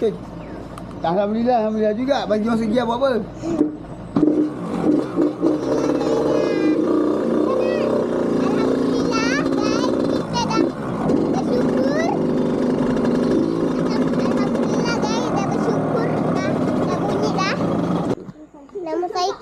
betul. Alhamdulillah, Alhamdulillah juga. Bagi orang segi buat apa? Alhamdulillah guys, kita dah bersyukur. Alhamdulillah guys, dah bersyukur. Dah, dah bunyi dah. Nama saya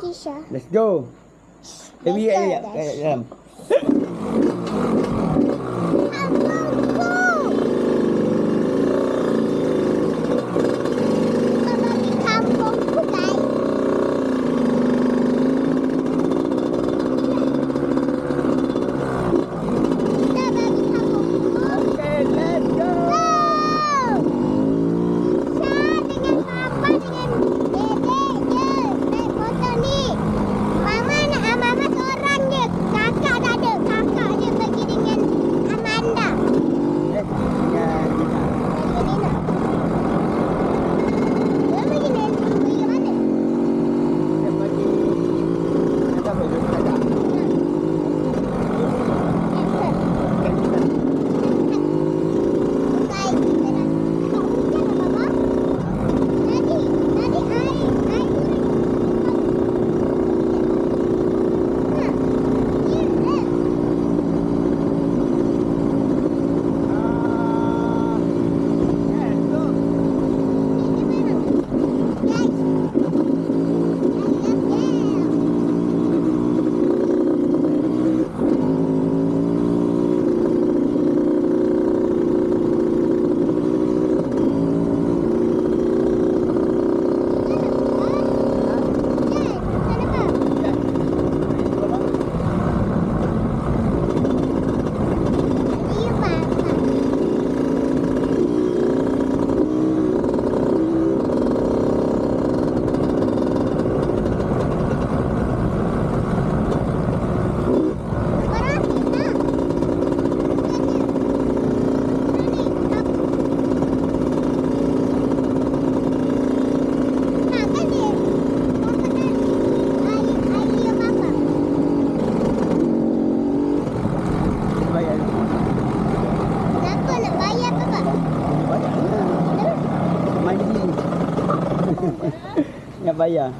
Bayar.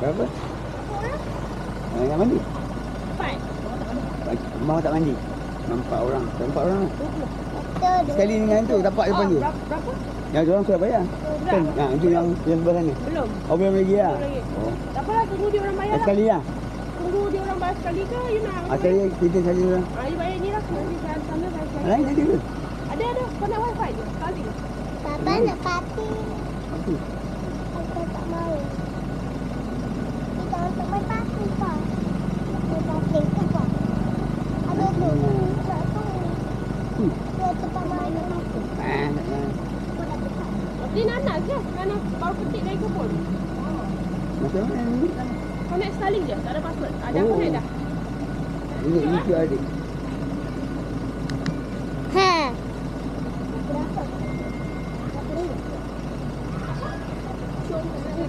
Berapa? Ah, Nak mandi? Mau tak mandi? Nampak orang. Nampak orang. lah. Betul. Sekali dengan tu tapak depan tu. Berapa? Yang tu orang sudah bayar. Kan? Ha, itu yang yang sebelah sana. Belum. Oh, belum lagi lah. Belum lagi. Oh. Tak apalah, tunggu dia orang bayar lah. Sekali lah. Tunggu dia orang bayar sekali ke, you nak? Ah, sekali kita sekali lah. Ah, you bayar ni lah. Nanti saya sana bayar sekali. Lain ada ke? Ada, ada. Kau nak wifi je? Sekali. Papa nak parti. Apa? Aku tak mau. Kita untuk main parti kau. Main parti ke kau? Ada tu. Tak tahu. Hmm. Dia tempat main parti. Ah, tak tahu. Aku dah buka. Dia nanas je. Nanas baru petik dari kebun. Macam mana ni? Connect Starlink je. Tak ada password. Ada Oh. connect dah. Ini tu ada. Ha. Berapa?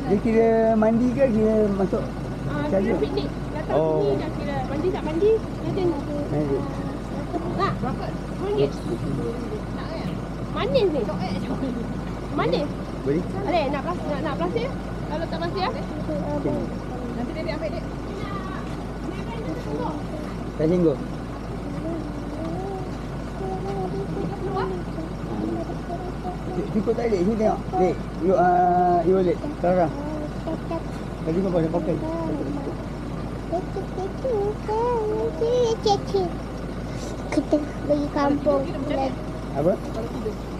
Dia kira mandi ke kira masuk Ah, Sekali kira tak? piknik. Datang Oh. sini dah kira. Mandi tak mandi. Nanti mandi? nak. Berapa? RM1. Manis ni. Manis. Boleh? Alek, nak plastik, nak, nak plastik? Kalau tak plastik ya? Okay. Nanti dia ambil dia. Tak singgah. Cukup tak Lek? Sini tengok. Lek, you uh, you Lek. Sekarang. Tadi kau boleh pakai. Kita pergi kampung lagi. Apa?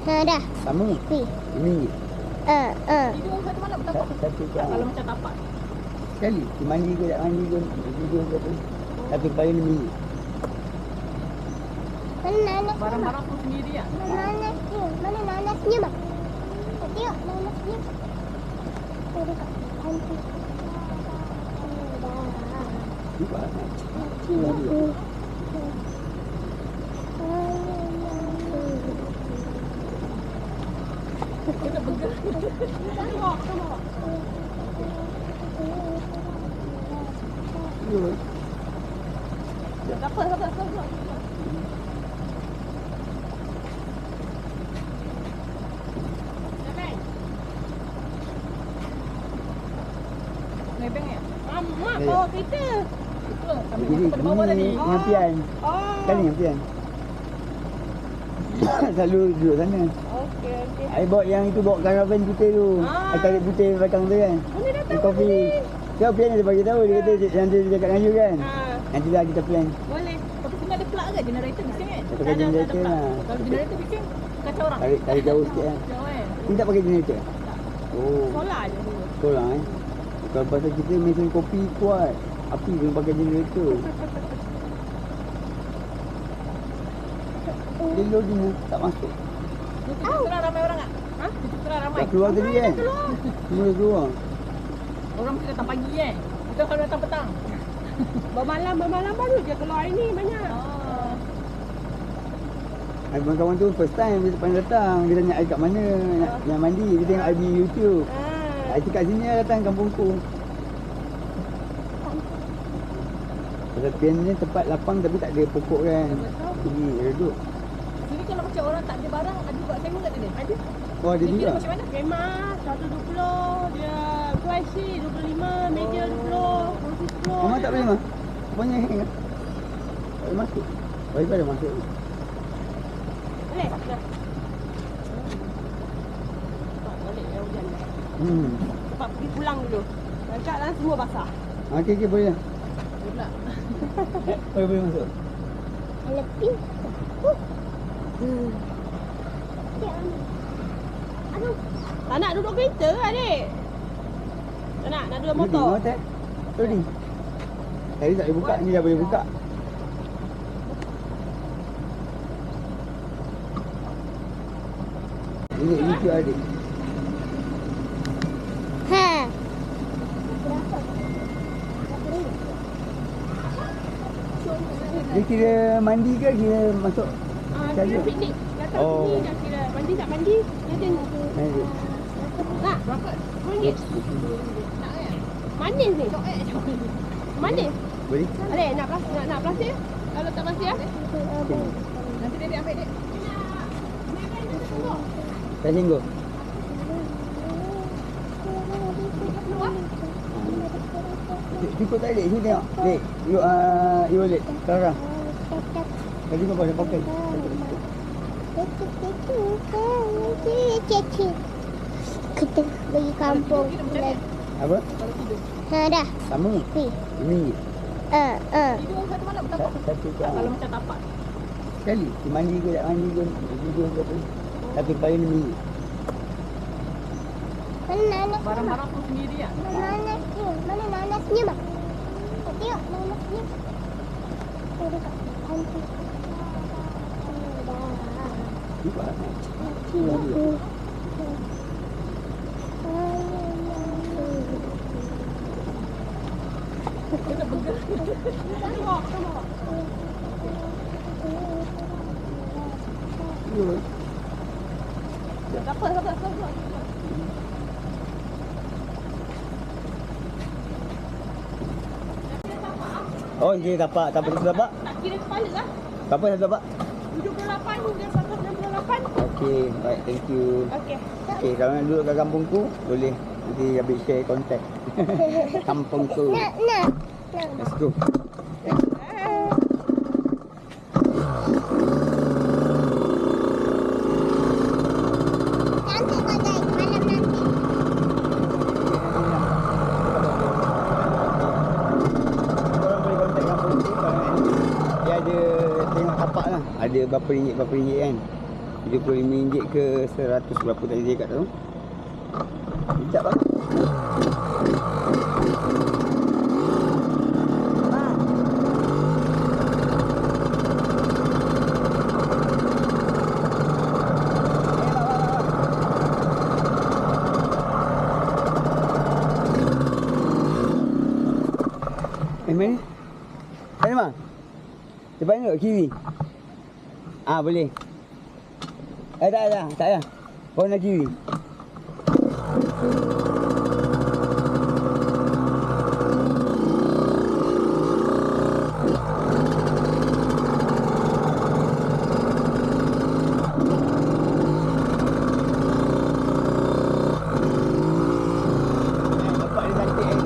Ha dah. Sama. Pi. Ini. Ah ah. Tidur satu malam tak Satu Kalau macam tapak. Sekali. Dia mandi ke tak mandi ke. Tidur ke apa. Satu ni minggu. Mana nanas? Barang-barang tu sendiri ya. Mana nanasnya? Mana nanasnya, Mak? Tengok nanasnya. Oh, dekat panti. Cuba. Dah. Cuba. Good. Oh, kita. Jadi, ini nyapian. Oh. Kan nyapian. Selalu duduk sana. I bawa yang itu bawa karavan putih tu. Ah. I tarik putih belakang tu kan. Boleh Di datang. kopi. Dia pian dia bagi tahu dia kata nanti dia cakap dengan you kan. Ha, Nanti dah kita plan. boleh. Tapi sini ada plug ke generator bising kan? Dia pakai generator lah. Kalau generator bising kacau orang. Tarik tarik jauh sikit kan. Jauh kan? Ni tak pakai generator. Oh. Solar je dulu. Lah eh. Kalau pasal kita mesin kopi kuat. Api kena pakai generator. Dia loading lah. Tak masuk. Di situ sekarang ramai orang tak? Sekarang ramai. Dah keluar tadi kan? Semua dah keluar. Orang mesti datang pagi kan? Kita kalau datang petang. Bermalam, bermalam baru je keluar ini banyak. Oh. Ada kawan tu first time dia depan datang. Dia tanya I kat mana nak, nak mandi. Dia tengok di YouTube. Ah. I cakap sini lah datang kampungku. Pasal pian ni tempat lapang tapi tak ada pokok kan. Redup. Sini kalau macam orang tak ada barang, ada buat tengok kat tadi. Ada. Oh ada juga. macam mana? Memang 120 dia sheet 25 meja 20 kursi 10. Mama tak boleh mah. Punya hang. Tak boleh masuk. Wifi dah masuk. Boleh. Hmm. Cepat pergi pulang dulu. Cakap lah semua basah. Okey okey boleh. Pula. Boleh boleh masuk. Lebih. Tak nak duduk kereta ke adik? Tak nak, nak duduk motor. Loading hotel. Loading. Tadi tak boleh buka, ni dah boleh buka. Ini ini tu adik. Ha. Dia kira mandi ke kira masuk Saja. kira piknik. Datang Oh. sini dah kira. Mandi tak mandi? Dia ada. mandi? Nak? Berapa? Ringgit. Nak kan? Manis ni. Cok eh, cok. Manis. Boleh? Adik, nak plastik? Nak, nak plastik? Kalau tak plastik ya? Nanti dia ambil dia. Dah singgah. Cukup tak adik, sini tengok. Dek, you, uh, you wallet. Sekarang. Tadi kau boleh pakai. Kita pergi kampung. Apa? Ha dah. Sama. Pi. Ini. Ah, ah. Tidur satu malam berapa? Satu Tak, kalau macam tapak. Sekali. Dia mandi ke tak mandi ke. Tidur ke apa. Satu kali ni. Mana nanas? Barang-barang tu sendiri ah. Mana nanasnya? Mana nanasnya, Mak? Tak tengok nanasnya. Oh, dekat pantai. Dah. Tak apa, tak apa, tak apa. Oh, ini. Tak apa. Tak kira kepala lah. Tak apa tapak. 78 hingga 168. Okey, baik. Thank you. Okey. Okey, kalau nak duduk kat kampungku, boleh. Nanti habis share kontak. kampungku. Nak, nak. Nak. Let's go. Nanti kau guys, malam nanti. Korang boleh kontak kampung tu kalau nanti dia ada tengok tapak lah. Ada berapa ringgit, berapa ringgit kan. RM75 ke 100 berapa tadi dia kat tu. Sekejap lah. Eh mana? Mana bang? Depan tu kiri. Ah boleh. Eh tak tak tak payah. Kau nak kiri. Bapak dia cantik eh.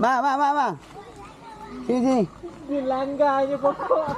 Ma, ma, ma, ma. Sini, sini. Dia langgar je pokok.